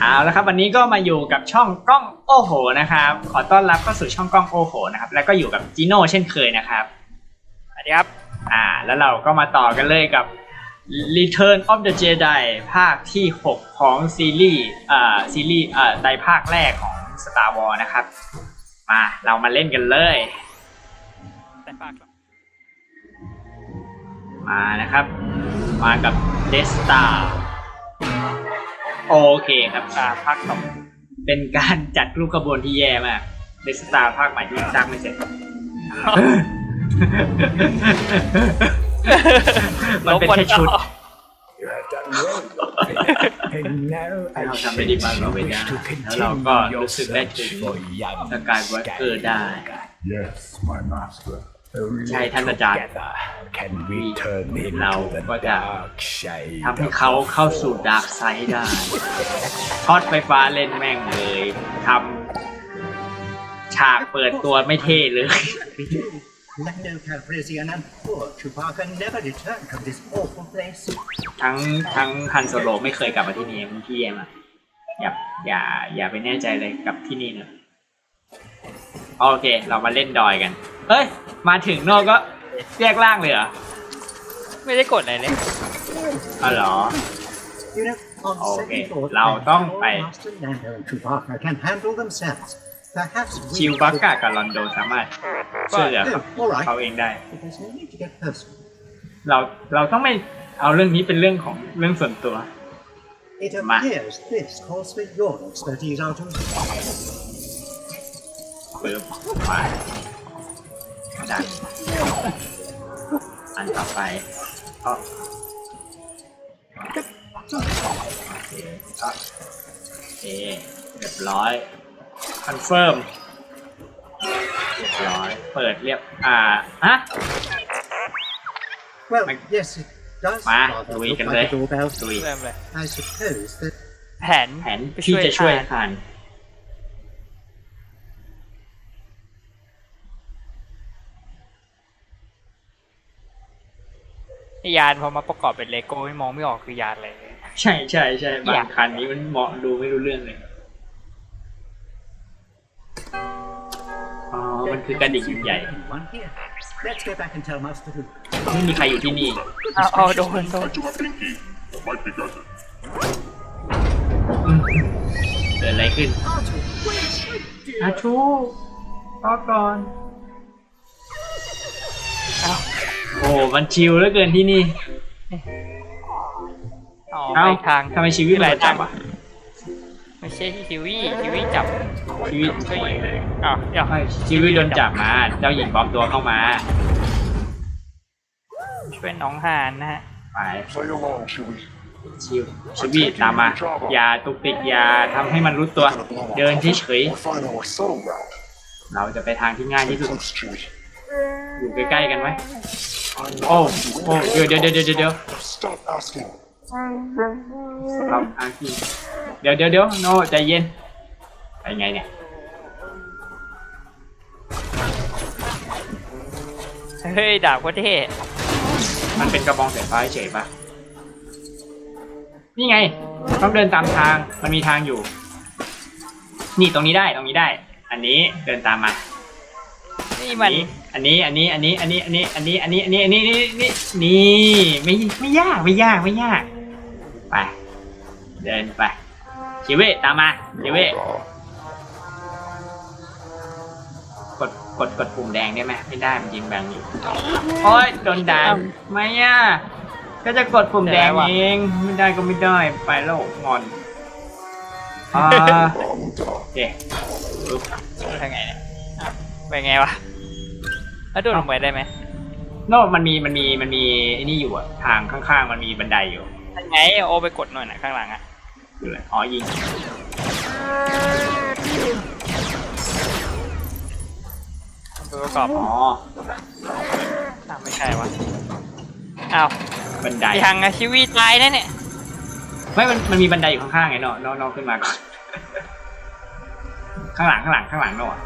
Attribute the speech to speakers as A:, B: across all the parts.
A: เอาแล้วครับวันนี้ก็มาอยู่กับช่องกล้องโอ้โหนะครับขอต้อนรับเข้าสู่ช่องกล้องโอ้โหนะครับแล้วก็อยู่กับจีโน่เช่นเคยนะครับ
B: สวัสดีครับ
A: อ่าแล้วเราก็มาต่อกันเลยกับ Return of the Jedi ภาคที่ 6 ของซีรีส์อ่าซีรีส์อ่าในภาคแรกของ Star Wars นะครับมาเรามาเล่นกันเลย
B: แต่ปากครับ
A: มานะครับ มากับ d e s t a r โอเคครับ
B: ตาภาคสอง
A: เป็นการจัดรูปกระบวนที่แย่มาก d e s t a r ภาคใหม่ที่สร้างไม่เสร็จ มันเป็นแค่ชุด
C: You have done well, and now I
A: เราทำ
C: shall
A: ได้ดีมากเราไม่
C: wish
A: ได้
C: to
A: แล้วเราก็
C: continue your
A: รู้สึกได้ถึง
C: search for young
A: สกายเวิร์กเกอร์ได้
C: Yes, my master. Only
A: ใช่ท่านอาจารย์
C: together can we turn him
A: เรา
C: to the
A: ก็จะ
C: dark shade
A: ทำให้
C: of
A: เขาเข้าสู่ดาร์กไซด์ได้ช็อตไฟฟ้าเล่นแม่งเลยทำฉากเปิดตัวไม่เท่เลย
D: Lando Calrissian and poor Chewbacca never returned from this awful place.
A: ทั้งทั้งฮันโซโลไม่เคยกลับมาที่นี่มันที่แย่มากอย่าอย่าอย่าไปแน่ใจเลยกับที่นี่เนอะโอเค เรามาเล่นดอยกัน เฮ้ย มาถึงโน่ก็แยกล่างเลยเหรอ
B: ไม่ได้กดอะไรเลย
A: อ๋อเหรอ
D: You know, on
A: Okay,
D: second thought,
A: เรา
D: I
A: ต้อง
D: think
A: ไป
D: all Master Lando and Chewbacca can handle themselves. Perhaps we
A: ชิวบักกะกับลอนโดสามารถช่วยเหลือ
D: Oh, all right.
A: เขาเองได้
D: But there's no need to get personal.
A: เราเราต้องไม่เอาเรื่องนี้เป็นเรื่องของเรื่องส่วนตัว
D: It
A: Ma.
D: appears this calls for your expertise, Artu.
A: ปึ๊บไป ดันอันต่อไปก็โอเคก็โอเคเรียบร้อยคอนเฟิร์มเรียบร้อย เปิดเรียบ อ่าฮะ
D: Well,
A: Ma.
D: yes, it does
A: Ma,
D: rather
A: we
D: look
A: can
D: like a
A: play.
D: doorbell.
A: ดุย
B: เริ่มเลย
D: I suppose that
B: แผน
A: แผนที่จะช่วย
B: อ่าน
A: ทาน
B: ยานพอมาประกอบเป็นเลโก้ไม่มองไม่ออกคือยานอะไรเลย
A: ใช่ใช่ใช่บา
B: องยาก
A: คันนี้มันเหมาะดูไม่รู้เรื่องเลยอ๋อมันคือกระดิ่งใหญ่
D: one here. Let's go back and tell Master Luke.
A: ไม่มีใครอยู่ที่นี่
B: เอาเอาโดนโดน
A: เกิดอะไรขึ้นอาชูรอก่อน
B: เอา
A: โอ้มันชิลเหลือเกินที่นี่
B: อ๋อ
A: เอ้า
B: ไปทาง
A: ทำไมชีวิตมันจับอะ
B: ไม่ใช่ทีวีทีวีจับ
A: ชีวิต
B: ช่วยยิงอ้าวเดี๋ยว
A: ไม่ชีวิตโดนจับมา เจ้าหญิงปลอมตัวเข้ามา
B: ช่วยน้องหานนะฮะ
A: ไป
E: Play along, Chewie.
A: ชิวชีวิตตามมา อย่าตุกติกอย่าทำให้มันรู้ตัว เดินเฉย
E: We'll find our subtle route.
A: ๆ เราจะไปทางที่ง่ายที่
E: Stay
A: สุด
E: close, Chewie.
A: อยู่ใกล้ๆกันไหม
E: I
A: โอ้
E: know
A: โอ้เดี๋ยวเดี๋ยวเดี๋ยวเดี๋ยวเดี๋ยว
E: Stop asking.
A: เราอาคีเดี๋ยวเดี๋ยวเดี๋ยวโนใจเย็นไปไงเนี่ย
B: เฮ้ยดาบก็เท่
A: มันเป็นกระบองสายฟ้าเฉยๆปะนี่ไง ต้องเดินตามทางมันมีทางอยู่ นี่ตรงนี้ได้ตรงนี้ได้ อันนี้เดินตามมา
B: นี่มัน
A: อันนี้อันนี้อันนี้อันนี้อันนี้อันนี้อันนี้อันนี้อันนี้นี่นี่นี่ไม่ไม่ยากไม่ยากไม่ยากไปเดินไปชิเวตตามมาชิเวต
E: Uh,
A: กดกดกดปุ่มแดงได้ไหมไม่ได้มันยิงแบงอยู่โอ้ยโดนด่าไม่อะก็จะกดปุ่มแดงเองไม่ได้ก็ไม่ได้ไปแล้วงอนอ่า
E: wrong dog.
A: โอเคปึ๊บ
B: ทางไงเนี่ยอะไปไงวะ แล้วโดดลงไปได้ไหม
A: โนมันมีมันมีมันมีไอ้นี่อยู่อะทางข้างๆ มันมีบันไดอยู่
B: ทางไงโอไปกดหน่อยนะข้างหลังอะ
A: อยู่เลยอ๋อยิง
B: ตัวประกอบ
A: อ๋อ
B: อะไม่ใช่วะอ้าว
A: บันได
B: ยังอะชีวิตตายแน่เนี่ย
A: ไม่มันมันมีบันไดอยู่ข้างๆไงเนาะเนาะเนาะขึ้นมาก่อนข้างหลังข้างหลังข้างหลังเนาะ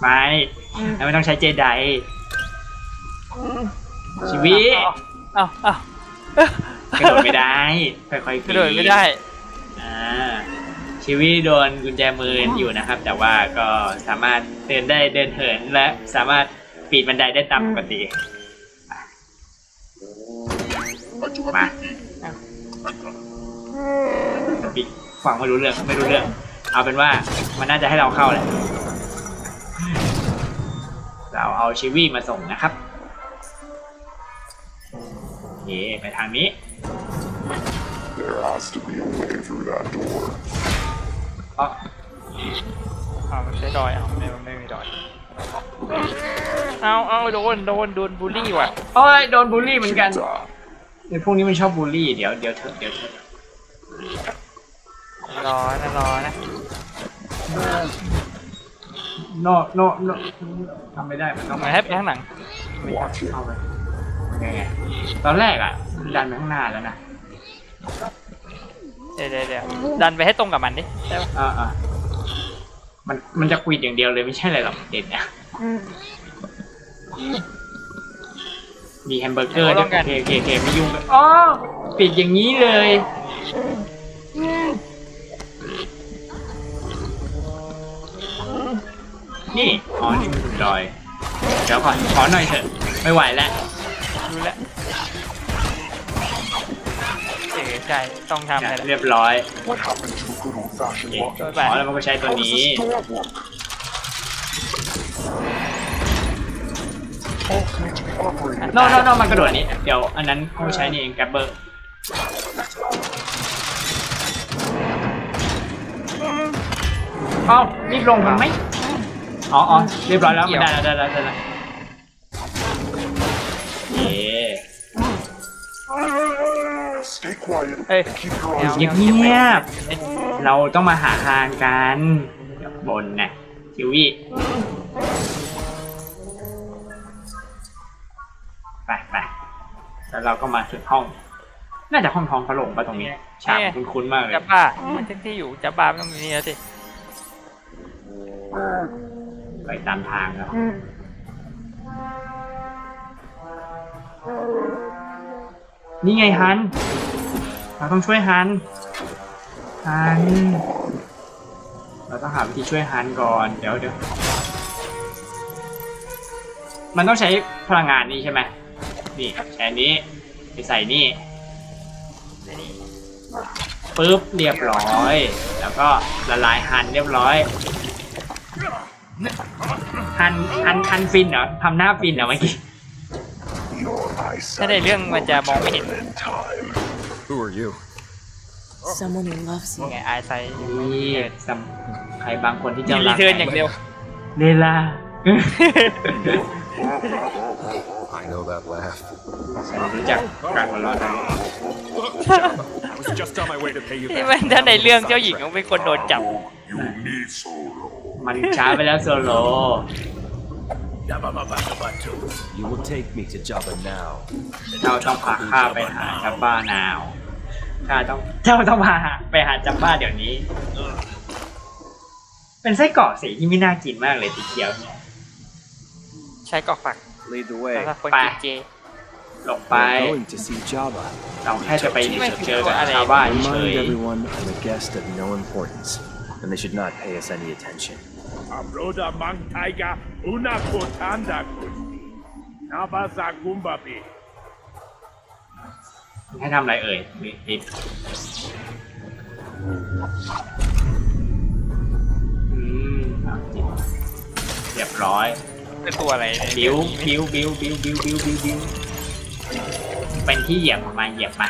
A: ไม่ไม่ต้องใช้เจไดชีวิต
B: อ้าวอ้าว
A: กระโดดไม่ได้ค่อยๆ
B: กระโดดไม่ได้
A: อ่าชีวิตโดนกุญแจมืออยู่นะครับ แต่ว่าก็สามารถเดินได้เดินเหินและสามารถปีนบันไดได้ตามปกติมาปิดฟังไม่รู้เรื่องไม่รู้เรื่อง เอาเป็นว่ามันน่าจะให้เราเข้าแหละ เราเอาชิวี่มาส่งนะครับโอเคไปทางนี้
E: There has to be a way through that door.
A: อ๋อ
B: อ้าวมันใช้ดอยเอาไม่มันไม่มีดอยเอาเอาโดนโดนโดนบูลลี่ว่ะ
A: โอ้ยโดนบูลลี่เหมือนกัน
E: Die.
A: ไอ้พวกนี้มันชอบบูลลี่เดี๋ยวเดี๋ยวเถอะเดี๋ยวเถอะ
B: รอนะรอนะ
A: โนโนโนทำไม่ได้มันต้อง
B: เหมือนให้ไปข้างหลัง
E: Watch it.
A: เข้าไปยังไงตอนแรกอะ ดันไปข้างหน้าแล้วนะ
B: เดี๋ยวเดี๋ยวเดี๋ยวดันไปให้ตรงกับมันดิได้ปะ
A: อ่าอ่ามันมันจะควิดอย่างเดียวเลยไม่ใช่อะไรหรอกเด่นนะมีแฮมเบอร์เกอร์ด้วยโอเคโอเคโอเคไม่ยุ่งเลยอ๋อปิดอย่างนี้เลย นี่ อ๋อ นี่มันคุณดอย เดี๋ยวขอขอหน่อยเถอะ ไม่ไหวแล้ว
B: รู้แล้วเอ๋ใจต้องทำอะไร
A: เรียบร้อย
E: What happened to a good old
A: โอ
E: fashioned
A: เค
E: lock?
B: ไป
A: อ๋อแล้วมันก็ใช้ตัว
E: How does
A: นี้
E: this door work? Bolts need to be operated.
A: นอกนอกนอกมันกระโดดนี้ เดี๋ยวอันนั้นเขาใช้นี่เองแกรบเบอร์ เอ้ารีบลงมันไหม อ๋ออ๋อเรียบร้อยแล้วมันได้แล้วได้แล้วได้แล้วเย้
E: Stay quiet.
B: เอ้ย
E: Keep your
B: เดี๋ยว
E: eyes
A: เงียบ
B: เงียบ
A: เงียบ
B: เอ้ย
A: เราต้องมาหาทางกันบนนะคิวี่ไปไปแล้วเราก็มาถึงห้อง น่าจะห้องท้องพระโรงปะตรงนี้ฉากคุ้นๆมากเลย
B: จับบ้ามันที่ที่อยู่จับบ้ามันต้องมีนี่แล้วสิ
A: ไปตามทางแล้วนี่ไงฮัน เราต้องช่วยฮัน ฮัน เราต้องหาวิธีช่วยฮันก่อน เดี๋ยวเดี๋ยว มันต้องใช้พลังงานนี่ใช่ไหม นี่ใช้อันนี้ ไปใส่นี่นี่ปึ๊บเรียบร้อย แล้วก็ละลายฮันเรียบร้อย ฮันฮันฮันฟินเหรอทำหน้าฟินเหรอเมื่อกี้
E: Your
B: ถ้าใน
E: eyesight
B: เรื่องมันจะมองไม่เห็น
E: in time.
C: Who are you?
F: Someone who loves
B: ยัง
F: you.
B: ไงไอไซ
A: นี่ซัมใครบางคนที่
B: มี
A: เจ้า
B: รี
A: รัก
B: เทิร์นอย่างเดียว
A: เลลา
C: I know that laugh.
A: ฉันรู้จักการหัวเราะนั้น
C: I was just on my way to pay you
B: ที่
C: back.
B: มันถ้าในเรื่องเจ้าหญิงต้องเป็นคนโดนจับ
E: You need Solo.
A: มันช้าไปแล้วโซโล
G: You will take me to Jabba now.
A: เจ้าต้องพาข้าไปหาจับบ้านาวข้าต้องเจ้าต้องพาไปหาจับบ้าเดี๋ยวนี้ เป็นไส้กรอกสีที่ไม่น่ากินมากเลยสีเขียวเนี่ย
B: ใช้กรอกผัก
G: Lead the way.
B: หรับคน
A: ไป
B: กินเจ
A: ลงไป
G: We're going to see Jabba.
A: เราแค่จะไปเจอกับชาวบ้านเฉ
G: Remind
A: ย
G: everyone I'm a guest of no importance, and they should not pay us any attention.
H: Abroda mang taiga una kotanda kusti. Nabasa gumbabi.
A: ให้ทำอะไรเอ่ยนี่นี่อืมเอาจิเรียบร้อย
B: เป็นตัวอะไรใน
A: บิว
B: เรื่องนี้
A: บิวบิวบิวบิวบิวบิวบิวเป็นที่เหยียบมาเหยียบมา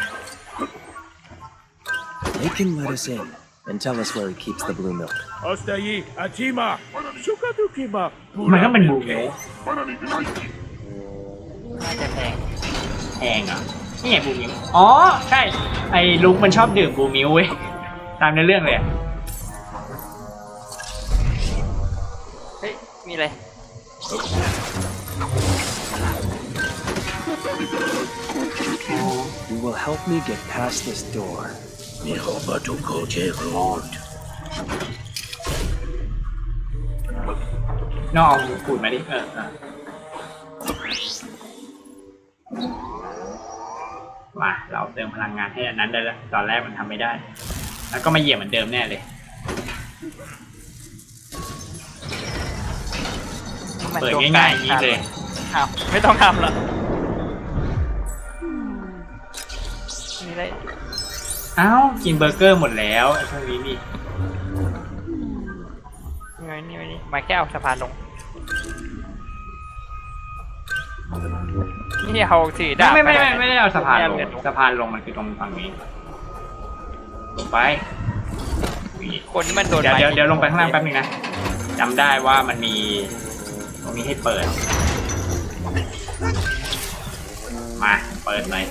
G: They can let us in and tell us where he keeps the blue milk.
H: Ostayi achima. Sukadukima.
A: มันก็เป็นบูมิว
B: น่าจะแพง
A: แพงเหรอ่ะนี่ไงบูมิวอ๋อ ใช่ ไอ้ลุงมันชอบดื่มบูมิวเว้ย ตามในเรื่องเลยอะ
B: เฮ้ย มีอะไร
G: You will help me get past this door.
H: Mihoba to Koje Road.
A: นอกเอาขูดมาดิ เออเออมาเราเติมพลังงานให้อันนั้นได้แล้ว ตอนแรกมันทำไม่ได้ แล้วก็มาเหยียบเหมือนเดิมแน่เลย
B: มัน
A: เปิด
B: ตัว
A: ง่ายๆอย่างนี้เลย
B: อ้าวไม่ต้องทำหรอกนี่ได้
A: เอ้ากินเบอร์เกอร์หมดแล้วไอ้พวกนี้นี่
B: นี่ไงนี่ไงนี่มาแค่เอาสะพานลง นี่เอาถือดาบ
A: ไม่ไม่
B: ป
A: ไม่ไม่ได้เอาสะพานลง
B: ไม่ได้
A: สะพานลงมันคือตรงฝั่งนี้ลงไปนี่
B: คนที่มันโดน
A: เดี๋ยว
B: ไม้
A: เดี๋ยวเดี๋ยวลงไปข้างล่างแป๊บนึงนะจำได้ว่ามันมีตรงนี้ให้เปิด มาเปิดหน่อย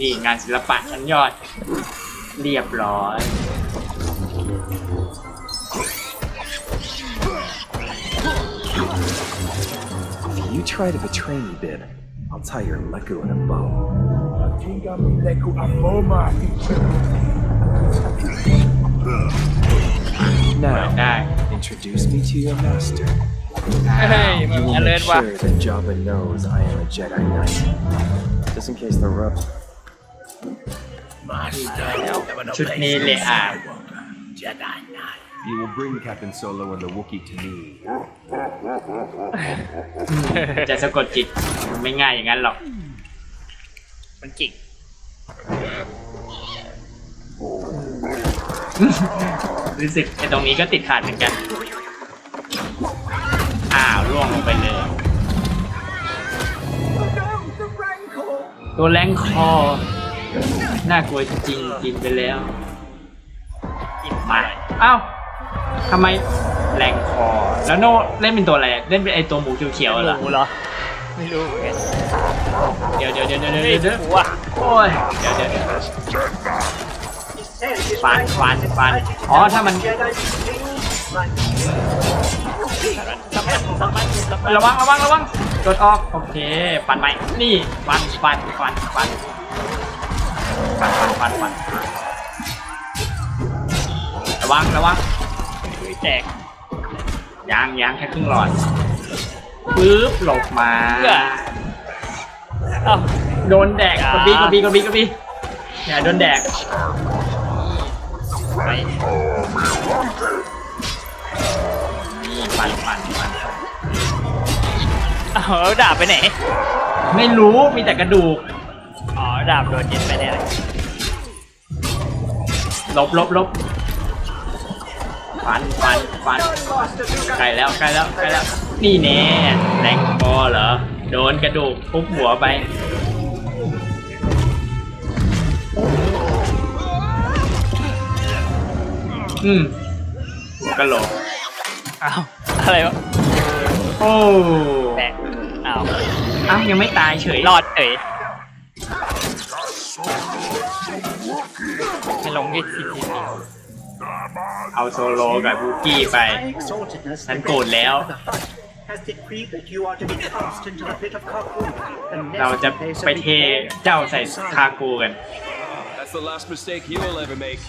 A: นี่งานศิลปะชั้นยอด เรียบร้อย
G: If you try to betray me, Bib, I'll tie your leku in a bow.
H: Atinga mi leku amoma
G: Now,
A: Die.
G: introduce me to your master.
B: เฮ้ยมึ
G: You
B: ง
G: will
B: อเลิ
G: make
B: ร์ว่ะ
G: sure that Jabba knows I am a Jedi Knight. Just in case the rub.
H: Master.
A: ชุดนี้เลยอะ
H: Jedi Knight.
C: You will bring Captain Solo and the Wookiee to me.
A: จะสะกดจิตมันไม่ง่ายอย่างนั้นหรอก
B: มันจิก
A: รู้สึกไอ้ตรงนี้ก็ติดขาดเหมือนกัน อ้าวล่วงลงไปเลยตัวแรงคอ น่ากลัวจริงๆกินไปแล้ว
B: กิน
A: มาเอ้าทำไมแรงคอ แล้วโน่เล่นเป็นตัวอะไร เล่นเป็นไอตัวหมูเขียวๆเหรอ
B: รู้เหรอ ไม่รู้เหมือนกัน
A: เดี๋ยวเดี๋ยวเดี๋ยวเดี๋ยว
B: เฮ้ย
A: เดี๋ยว
B: กูอะ
A: โอ้ยเดี๋ยวเดี๋ยวเดี๋ยว
D: He says his
A: Fine,
D: life
A: fine,
D: is
A: fine.
D: decided
A: Oh,
D: to
A: ถ้ามัน
D: Jedi Like
A: ระวังระวังระวังกดออกโอเค ปันไหมนี่ปันปันปันปัน ปันปันปันปันระวังระวัง
B: แจก
A: ยางยางแค่ครึ่งหลอดปึ๊บหลบมา
B: เพื่อเอ้า
A: โดนแดกกดบีกดบีกดบีกดบีอย่าโดนแดก
B: ไป
A: นี่ปันปันปัน
B: เอาแล้วดาบไปไหน
A: ไม่รู้มีแต่กระดูก
B: อ๋อดาบโดนยึดไปแน่เลย
A: ลบลบลบฟันฟันฟันใกล้แล้วใกล้แล้วใกล้แล้ว นี่แน่แรงคอเหรอ โดนกระดูกทุบหัวไปอืมหัวกะโหลก
B: อ้าวอะไรวะ
A: โอ้
B: แตกอ้าว
A: อ้าวยังไม่ตายเฉย
B: รอดเฉย ลงที่ทีที
A: เอาโซโลกับบูกี้ไป
D: My exaltedness, the
A: ฉันโกรธแล้ว
D: of the Hutt, has decreed that you are to be cast into the pit of Kaku, the
A: เราจะ
D: nesting place of
A: ไป
D: the
A: เทเจ้าใส่คากูกัน
C: That's the last mistake he will ever make.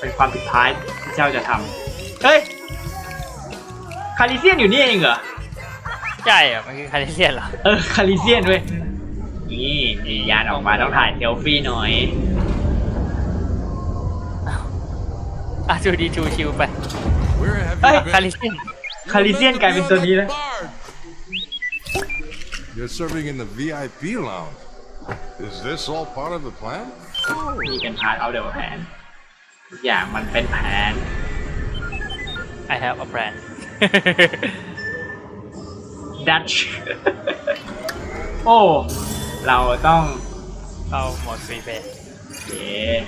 A: เป็นความผิดท้ายที่เจ้าจะทำเฮ้ย คาริเซียนอยู่นี่เองเหรอ
B: ใช่เหรอมันคือคาริเซียนเหรอ
A: เออ คาริเซียนด้วยนี่นี่ยานออกมาต้องถ่ายเซลฟี่หน่อย
B: อะชูดีชูชิวไป
E: Where have
A: เฮ้ย
B: คาริเซียน
A: คาริเซียนกลายเป็นตัวนี้แล้ว
E: You're serving in the VIP lounge. Is this all part of the plan?
A: นี่เป็นพาร์ทเอาเดอร์แผนทุกอย่างมันเป็นแผน
B: I have a plan
A: ดัช โอ้ เราต้อง
B: เข้าโหมดฟรีเพย์
A: เอ๊ะ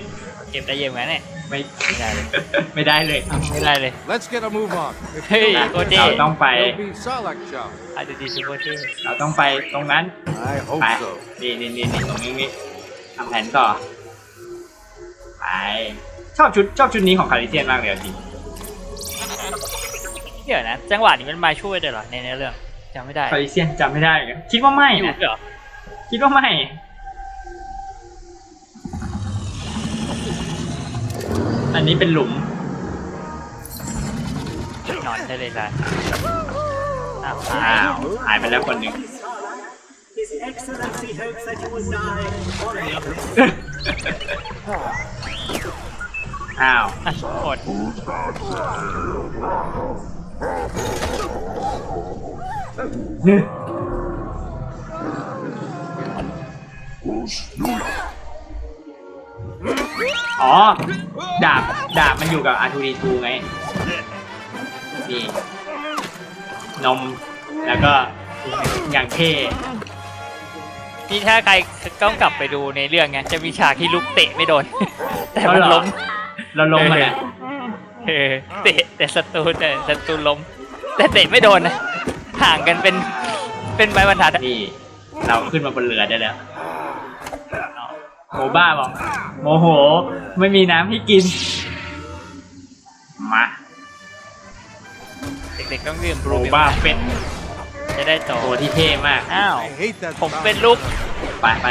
B: เก็บได้เยอะไหมเนี่ย
A: ไม่
B: ไม่ได้เลย
A: ไม่ได้เลย
B: ไม่ได้เลย
E: Let's get a move on.
B: เฮ้ยโคตรดี
A: เราต้องไป
E: It'll be Salak Chow.
B: อาจจะดีสุดโคตรดี
A: เราต้องไปตรงนั้น
E: I hope
A: ไป
E: so.
A: นี่นี่นี่นี่ตรงนี้นี่ทำแผนต่อ ไป ชอบชุดชอบชุดนี้ของคาริเซียนมากเลยเอาจริง
B: เดี๋ยวนะ จังหวะนี้มันมาช่วยด้วยเหรอในเนื้อเรื่องจำไม่ได้
A: คาริเซียนจำไม่ได้เหมือนกันคิดว่าไม่
B: อยู่
A: นะ
B: ด้วยเหรอ
A: คิดว่าไม่ อันนี้เป็นหลุม
B: นอนได้เลยละอ้าว
A: อ้าวหายไปแล้วคนหนึ่ง
D: His Excellency hopes that you will die honorably.
A: อ้าว
B: อะกด
A: อ๋อ ดาบ ดาบมันอยู่กับ R2D2 ไง นี่ นม แล้วก็อย่างเท่
B: นี่ถ้าใครต้องกลับไปดูในเรื่องไงจะมีฉากที่ลุกเตะไม่โดน แต่มัน
A: เอาเหรอ
B: ล้ม
A: เราลงมาเนี่ย
B: เออเตะแต่ศัตรูแต่ศัตรูล้ม แต่เตะไม่โดนนะห่างกันเป็นเป็นไม้บรรทัดอะ
A: นี่ เราขึ้นมาบนเรือได้แล้ว โมบ้าบอกโมโห ไม่มีน้ำให้กิน มา
B: เด็กๆต้องดื่มบ
A: โม
B: ลู
A: บ้าเป็น
B: จะได้โต
A: ตัวที่เท่มาก
B: อ้าว
E: I hate that.
B: ผมเป็นลูก
A: ไปไป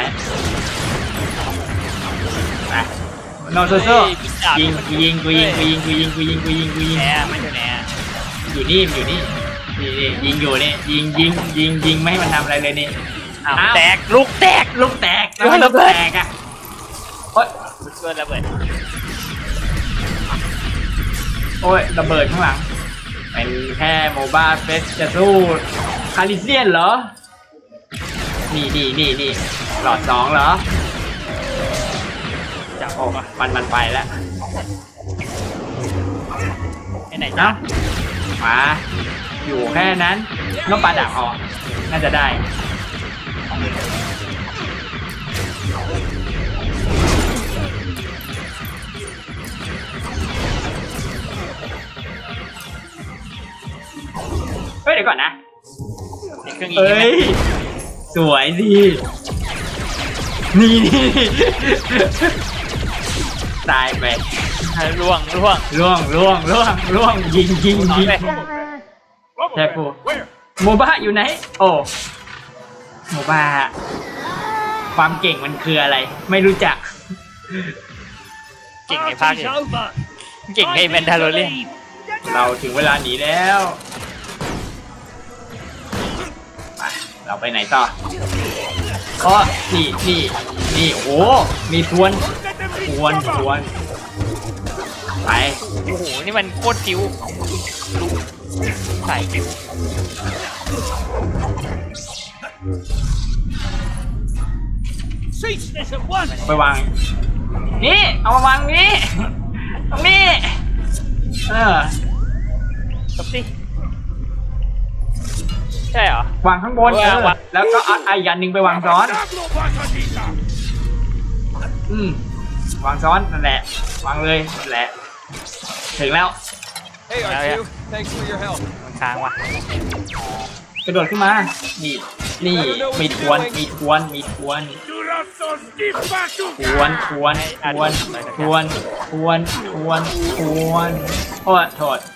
A: ไปโนโซโซ
B: เฮ้ยพี่ดาบ
A: ยิงกูยิงกูยิงกูยิงกูยิงกูยิงกูยิงกูยิง
B: แหนไม่ใช่แหน
A: อยู่นี่มันอยู่นี่นี่นี่ยิงอยู่นี่ยิงยิงยิงยิงไม่ให้มันทำอะไรเลยนี่
B: อ้าว
A: อ้าว
B: แตกลูกแตก
A: ลูกแตกแล้วให้ลูกแตกอะโอ๊ ย
B: ลูกเกินระเบิด
A: โอ้ยระเบิดข้างหลังเป็นแค่โมบ้าเฟสจะสู้คาริเซียนเหรอ นี่นี่นี่นี่หลอดสองเหรอ
B: จับ
A: โอ้มันมันไปแล้ว
B: ไอ้ไหนจ้า
A: เอ้ามาอยู่แค่นั้นน้องปลาดักออก น่าจะได้ เฮ้ยเดี๋ยวก่อนนะ
B: เป็นเครื่องอีก
A: เอ้
B: ไหม
A: ยสวยดี นี่นี่ตายไป
B: ล่วงล่วง
A: ล่วงล่วงล่วงล่วงยิงยิง
B: น้อ
A: ยิ
B: ย
A: ง
B: ไป
A: แทฟูโมบ้าอยู่ไหน โอ้โมบ้าความเก่งมันคืออะไร ไม่รู้จัก
B: เก่งในภาคอื่นเก่งในแมนดาโลเรียน
A: เราถึงเวลาหนีแล้ว เราไปไหนต่อก็นี่นี่นี่โอ้มีทวนทวนทวนไป
B: โอ้โหนี่มันโคตรจิ้วลูกใส่จิ้ว
A: ไปวาง นี่ เอามาวางนี้ตรงนี้ เออ
B: จบสิใช่เหรอ
A: วางข้างบน
B: เอ
A: เอ
B: อ
A: อ
B: วาง
A: แล้วก็เอาไอ้ยันหนึ่งไปวางซ้อน อืมวางซ้อนนั่นแหละ วางเลยนั่นแหละ ถึงแล้ว
B: Hey, R2, thanks for your help มันค้างว่ะ
A: กระโดดขึ้นมา นี่ นี่มีทวน มีทวน มีทวน ทวนทวนทวนทวนทวนทวนทวนโทษโทษอั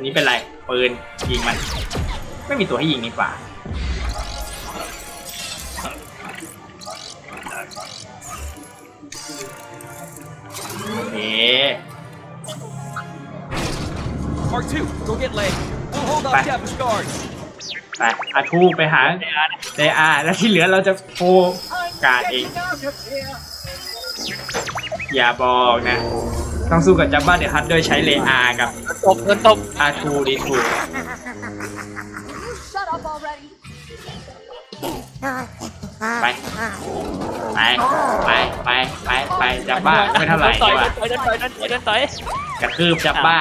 A: นนี้เป็นไรปืนยิงมัน ไม่มีตัวให้ยิงนี่ป่าโอเค
I: R2, go get Lay. We'll hold off
A: Bye.
I: Japanese guards.
A: ไปอาทูไปหาเดอาแล้วที่เหลือเราจะโฟการเอง อย่าบอกนะ ต้องสู้กับจับบ้าเดี๋ยวฮัทโดยใช้เลอากับ
B: ตบโดนตบ
A: อาทูดีทู
F: Shut up already.
A: ไป ไป ไป ไป ไป ไปจับบ้าไม่เท่าไหร่
B: ต่
A: ดี
B: อย
A: กว่า
B: ต่อยต่อยต่อยต่อยต่อย
A: กระทืบจับบ้า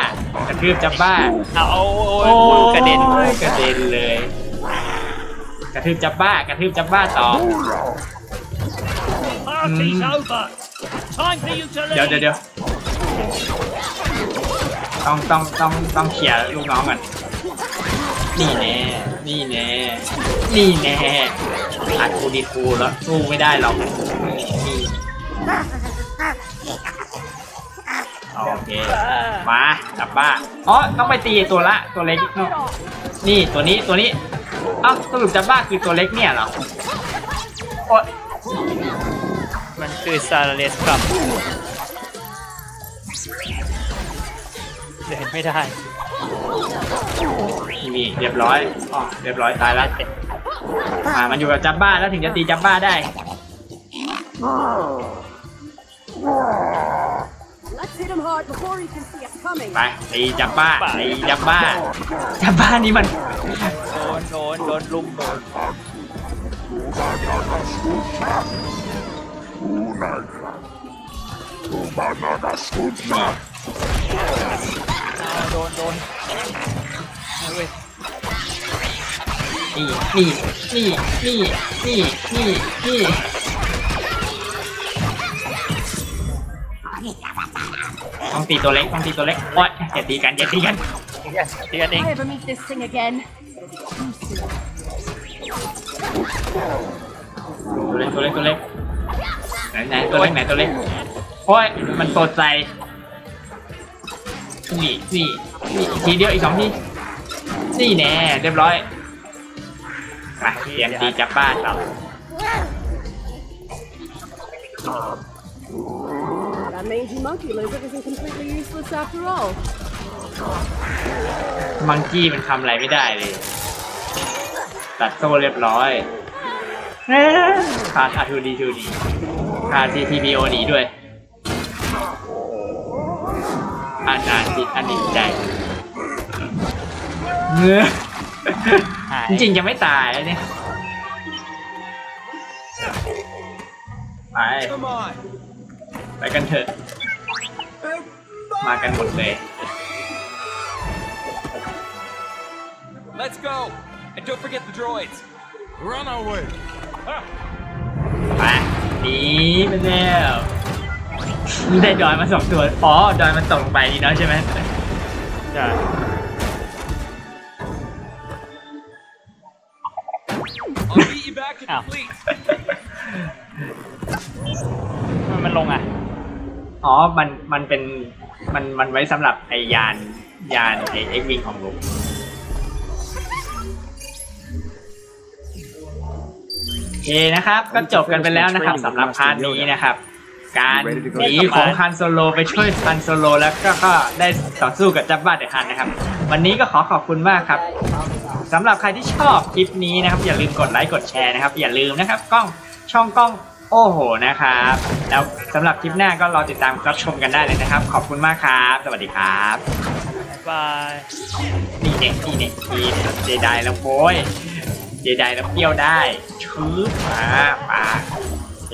A: กระทืบจับบ้า
B: เอาโอ้ยกระเด็น
A: โอ้ยกระเด็นเลย กระทืบจับบ้ากระทืบจับบ้าต่อ
H: Party's over. Time for you to
A: เดี๋ยว
H: leave.
A: เดี๋ยวเดี๋ยว ต้องต้องต้องต้องเขี่ยร์ลูกน้องก่อนนี่แน่นี่แน่นี่แน่อัดกูดีกูแล้วสู้ไม่ได้หรอกนี่โอเค มาจับบ้าอ๋อต้องไปตีตัวละตัวเล็กเนอะนี่ตัวนี้ตัวนี้เอ้าสรุปจับบ้าคือตัวเล็กเนี่ยเหรอโอ๊ย
B: มันคือซาเลสครับ เดินไม่ได้
A: นี่เรียบร้อยอ๋อเรียบร้อยตายแล้วอ่ามันอยู่กับจับบ้าแล้วถึงจะตีจับบ้าได้
F: Let's hit him hard before he can see us coming.
A: ไปตีจับบ้าตีจับบ้า จับบ้านี่มัน
B: โดนโดนโดนลุมโดน โดนโดนเอาเว้ย
A: นี่นี่นี่นี่นี่นี่นี่ต้องตีตัวเล็กต้องตีตัวเล็กโอ๊ยอย่าตีกันอย่าตีกัน
B: ตีกันเอง
F: If I ever meet this thing again,
A: ตัวเล็กตัวเล็กตัวเล็กไหนไหนตัวเล็กไหนตัวเล็กโอ้ยมันโปรดใจ นี่นี่นี่อีกทีเดียวอีกสองทีนี่แน่เรียบร้อยไปเตรียมตีจับบ้านเรา
F: that mangy monkey lizard isn't completely useless after all.
A: มังกี้มันทำอะไรไม่ได้เลย ตัดโซ่เรียบร้อยเอ๊ะขาดอาทูดีทูดีขาด CTBO หนีด้วย อันนานติดอันหนีใจเงื้อ
B: หาย
A: จริงๆยังไม่ตายนะเนี่ยไป
I: Come on.
A: ไปกันเถอะ มากันหมดเลย
I: Let's go. And don't forget the droids.
E: Run away.
A: ไปหนีไปแล้ว ได้ดอยมาสองตัว อ๋อ ดอยมันตกลงไปนี่เนาะใช่ไหม
B: ใช่
I: I'll meet you back at the
B: Ow.
I: fleet.
B: มันมันลงอะ
A: อ๋อ มัน มันเป็น มัน มันไว้สำหรับไอยาน ยานไอเอ็กวิงของลุงโอเคนะครับ ก็จบกันไปแล้วนะครับสำหรับพาร์ทนี้นะครับ การหนีของฮันโซโลไปช่วยฮันโซโลแล้วก็ก็ได้ต่อสู้กับจับบ้าเดอะฮันนะครับ วันนี้ก็ขอขอบคุณมากครับสำหรับใครที่ชอบคลิปนี้นะครับ อย่าลืมกดไลค์กดแชร์นะครับ อย่าลืมนะครับกล้องช่องกล้องโอ้โหนะครับ แล้วสำหรับคลิปหน้าก็รอติดตามรับชมกันได้เลยนะครับ ขอบคุณมากครับ สวัสดีครับ
B: บาย
A: นี่เด็กนี่เด็กนี่เจไดแล้วโว้ยเจไดแล้วเปรี้ยวได้ชื้อมาปาโอเค